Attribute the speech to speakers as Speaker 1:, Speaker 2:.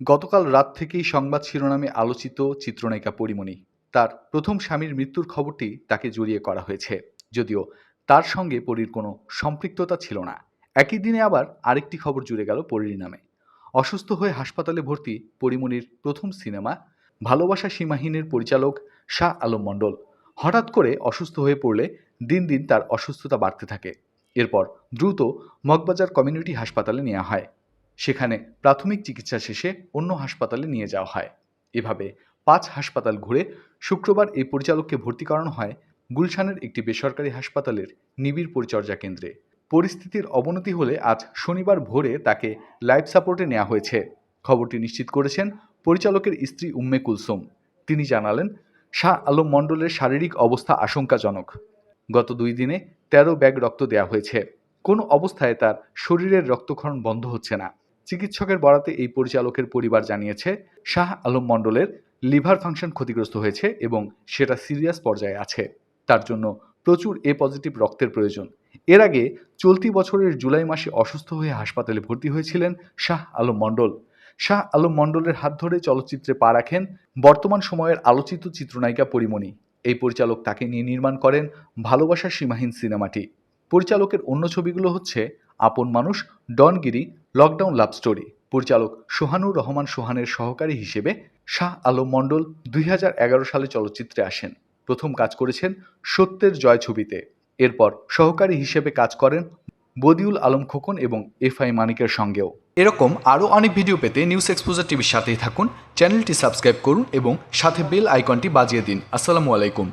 Speaker 1: গতকাল রাত থেকেই সংবাদ শিরোনামে আলোচিত চিত্রনায়িকা পরিমণি। তার প্রথম স্বামীর মৃত্যুর খবরটি তাকে জড়িয়ে করা হয়েছে। যদিও তার সঙ্গে পরীর কোনো সম্পৃক্ততা ছিল না। একই দিনে আবার আরেকটি খবর জুড়ে গেল পরীর নামে। অসুস্থ হয়ে হাসপাতালে ভর্তি পরিমণির প্রথম সিনেমা ভালোবাসা সীমাহীনের পরিচালক শাহ আলম মণ্ডল। হঠাৎ করে অসুস্থ হয়ে পড়লে দিন দিন তার অসুস্থতা বাড়তে থাকে। এরপর দ্রুত মগবাজার কমিউনিটি হাসপাতালে নেওয়া হয়। সেখানে প্রাথমিক চিকিৎসা শেষে অন্য হাসপাতালে নিয়ে যাওয়া হয়। এভাবে পাঁচ হাসপাতাল ঘুরে শুক্রবার এই পরিচালককে ভর্তি করানো হয় গুলশানের একটি বেসরকারি হাসপাতালের নিবিড় পরিচর্যা কেন্দ্রে। পরিস্থিতির অবনতি হলে আজ শনিবার ভোরে তাকে লাইফ সাপোর্টে নেওয়া হয়েছে। খবরটি নিশ্চিত করেছেন পরিচালকের স্ত্রী উম্মে কুলসুম। তিনি জানালেন, শাহ আলম মণ্ডলের শারীরিক অবস্থা আশঙ্কাজনক। গত দুই দিনে তেরো ব্যাগ রক্ত দেওয়া হয়েছে। কোনো অবস্থায় তার শরীরের রক্তক্ষরণ বন্ধ হচ্ছে না। চিকিৎসকের বরাতে এই পরিচালকের পরিবার জানিয়েছে, শাহ আলম মণ্ডলের লিভার ফাংশন ক্ষতিগ্রস্ত হয়েছে এবং সেটা সিরিয়াস পর্যায়ে আছে। তার জন্য প্রচুর এ পজিটিভ রক্তের প্রয়োজন। এর আগে চলতি বছরের জুলাই মাসে অসুস্থ হয়ে হাসপাতালে ভর্তি হয়েছিলেন শাহ আলম মণ্ডল। শাহ আলম মণ্ডলের হাত ধরে চলচ্চিত্রে পা রাখেন বর্তমান সময়ের আলোচিত চিত্রনায়িকা পরিমণি। এই পরিচালক তাকে নিয়ে নির্মাণ করেন ভালোবাসার সীমাহীন সিনেমাটি। পরিচালকের অন্য ছবিগুলো হচ্ছে আপন মানুষ, ডনগিরি লকডাউন লাভ স্টোরি। পরিচালক সোহানুর রহমান সোহানের সহকারী হিসেবে শাহ আলম মণ্ডল দুই হাজার এগারো সালে চলচ্চিত্রে আসেন। প্রথম কাজ করেছেন সত্যের জয় ছবিতে। এরপর সহকারী হিসেবে কাজ করেন বদিউল আলম খোকন এবং এফ আই মানিকের সঙ্গেও। এরকম আরও অনেক ভিডিও পেতে নিউজ এক্সপোজার টিভির সাথেই থাকুন, চ্যানেলটি সাবস্ক্রাইব করুন এবং সাথে বেল আইকনটি বাজিয়ে দিন। আসসালামু আলাইকুম।